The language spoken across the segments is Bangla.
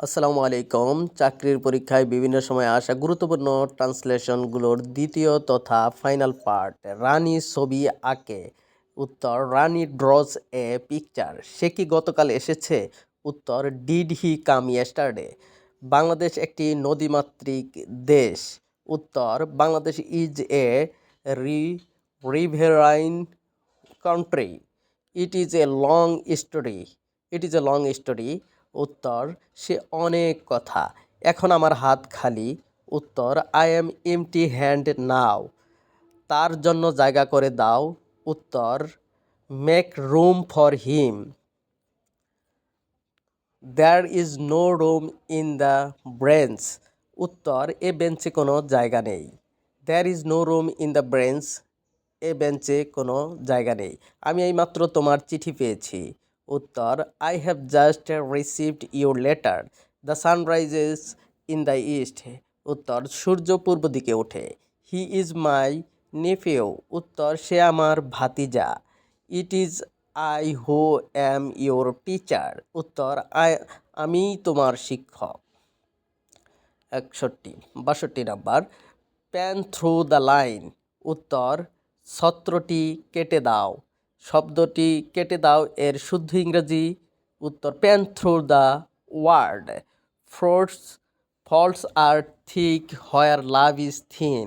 আসসালামু আলাইকুম। চাকরির পরীক্ষায় বিভিন্ন সময় আসা গুরুত্বপূর্ণ ট্রান্সলেশনগুলোর দ্বিতীয় তথা ফাইনাল পার্ট। রানী ছবি আঁকে। উত্তর, রানী ড্রজ এ পিকচার। সে কি গতকাল এসেছে? উত্তর, did he come yesterday. Bangladesh একটি নদীমাতৃক দেশ। উত্তর, Bangladesh is a ri, riverine country. It is a long story. It is a long story. উত্তর, সে অনেক কথা। এখন আমার হাত খালি। উত্তর I am empty hand now তার জন্য জায়গা করে দাও। উত্তর make room for him there is no room in the bench উত্তর, এ বেঞ্চে কোনো জায়গা নেই। There is no room in the bench এ বেঞ্চে কোনো জায়গা নেই। আমি এইমাত্র তোমার চিঠি পেয়েছি। উত্তর I have just received your letter the sun rises in the east উত্তর, সূর্য পূর্ব দিকে ওঠে। হি ইজ মাই নেফিউ উত্তর, সে আমার ভাতিজা। It is I who am your teacher উত্তর আই আমি তোমার শিক্ষক। একষট্টি, বাষট্টি number pen through the line উত্তর, ছত্রটি কেটে দাও। শব্দটি কেটে দাও এর শুদ্ধ ইংরেজি উত্তর pen through the word ফ্রোটস faults are thick where love is thin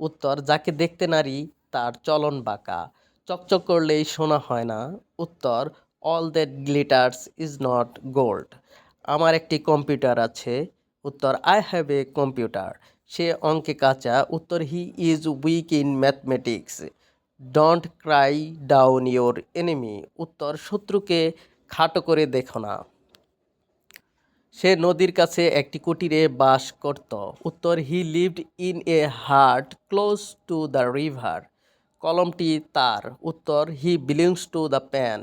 উত্তর, যাকে দেখতে নারী, তার চলন বাঁকা। চকচক করলেই শোনা হয় না। উত্তর all that glitters is not gold আমার একটি কম্পিউটার আছে। উত্তর আই হ্যাভ এ কম্পিউটার সে অঙ্কে কাঁচা। উত্তর he is weak in mathematics don't cry down your enemy উত্তর শত্রুকে খাটো করে দেখো না। সে নদীর কাছে একটি কুটিরে বাস করত। উত্তর he lived in a hut close to the river কলমটি তার। উত্তর he belongs to the pen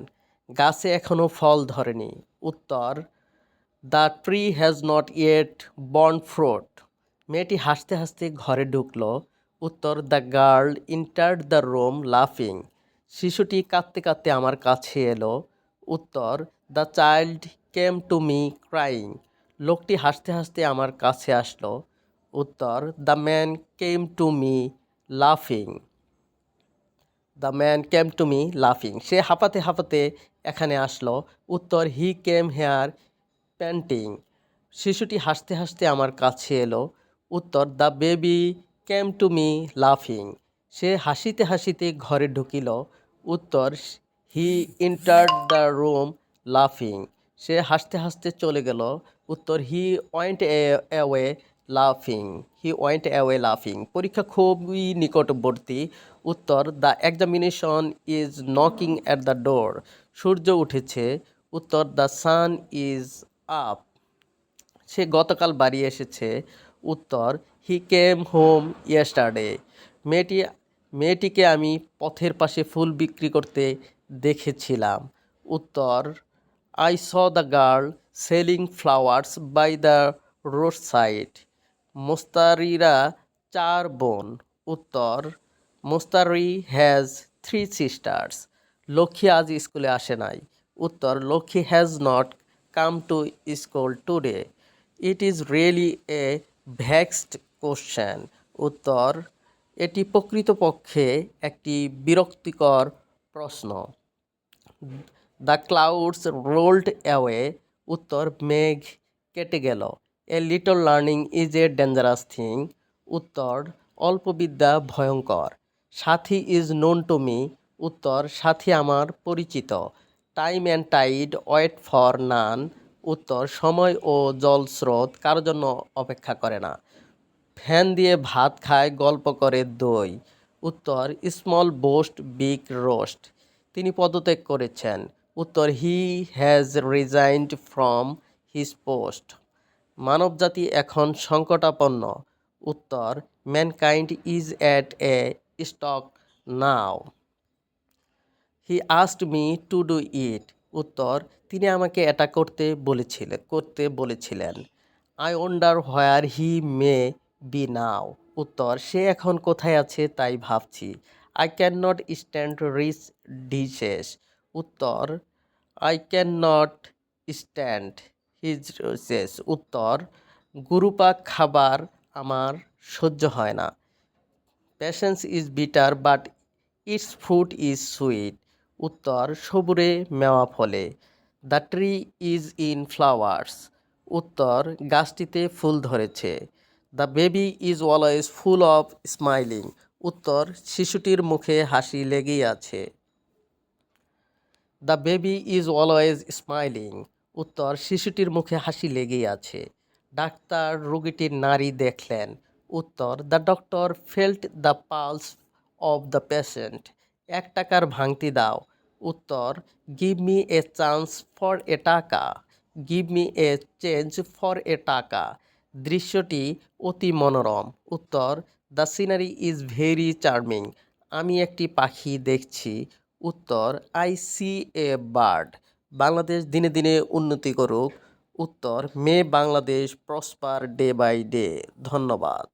গাছে এখনও ফল ধরেনি। উত্তর the tree has not yet borne fruit মেয়েটি হাসতে হাসতে ঘরে ঢুকলো। উত্তর, the girl entered the room লাফিং। শিশুটি কাঁদতে কাঁদতে আমার কাছে এলো। উত্তর, the child came to me crying. লোকটি হাসতে হাসতে আমার কাছে আসলো। উত্তর, the man came to me লাফিং। The man came to me লাফিং। সে হাঁপাতে হাঁপাতে এখানে আসলো। উত্তর, হি কেম হেয়ার প্যান্টিং। শিশুটি হাসতে হাসতে আমার কাছে এলো। উত্তর, the baby came to me লাফিং সে হাসিতে হাসিতে ঘরে ঢুকিল। উত্তর হি ইন্টার দ্য রুম লাফিং সে হাসতে হাসতে চলে গেল। উত্তর হি ওয়েন্ট অ্যাওয়ে লাফিং হি ওয়েন্ট অ্যাওয়ে লাফিং পরীক্ষা খুবই নিকটবর্তী। উত্তর the examination is knocking at the door সূর্য উঠেছে। উত্তর দ্য সান ইজ আপ সে গতকাল বাড়ি এসেছে। উত্তর হি কেম হোম ইয়েস্টারডে মেয়েটি, মেয়েটিকে আমি পথের পাশে ফুল বিক্রি করতে দেখেছিলাম। উত্তর I saw the girl selling flowers by the road side মোস্তারিরা চার বোন। উত্তর, Mostari has three sisters Lakshmi আজ স্কুলে আসে নাই। উত্তর, Lakshmi has not come to school today it is really a vexed question উত্তর, এটি প্রকৃতপক্ষে একটি বিরক্তিকর প্রশ্ন। দ্য ক্লাউডস রোল্ড অ্যাওয়ে উত্তর, মেঘ কেটে গেল। A little learning is a dangerous thing উত্তর, অল্প বিদ্যা ভয়ঙ্কর। সাথী ইজ নোন টু মি উত্তর, সাথী আমার পরিচিত। Time and tide wait for none উত্তর, সময় ও জল স্রোত কারও জন্য অপেক্ষা করে না। ফ্যান দিয়ে ভাত খায়, গল্প করে দই। উত্তর স্মল বোস্ট বিগ রোস্ট তিনি পদত্যাগ করেছেন। উত্তর he has resigned from his post মানবজাতি এখন সংকটাপন্ন। উত্তর mankind is at a stake now he asked me to do it উত্তর, তিনি আমাকে এটা করতে বলেছিলেন করতে বলেছিলেন। I wonder where he may be now উত্তর, সে এখন কোথায় আছে তাই ভাবছি। I can not stand rich dishes উত্তর I can not stand his শেষ উত্তর, গুরুপাক খাবার আমার সহ্য হয় না। Patience is bitter but its fruit is sweet উত্তর, সবুরে মেওয়া ফলে। The tree is in flowers উত্তর, গাছটিতে ফুল ধরেছে। The baby is always full of smiling উত্তর, শিশুটির মুখে হাসি লেগেই আছে। The baby is always smiling উত্তর, শিশুটির মুখে হাসি লেগেই আছে। ডাক্তার রোগীটির নারী দেখলেন। উত্তর the doctor felt the pulse of the patient এক টাকার ভাঙতি দাও। উত্তর give me a chance for a taka. Give me a change for a taka. দৃশ্যটি অতি মনোরম। উত্তর the scenery is very charming আমি একটি পাখি দেখছি। উত্তর I see a bird Bangladesh দিনে দিনে উন্নতি করুক। উত্তর may Bangladesh prosper day by day ধন্যবাদ।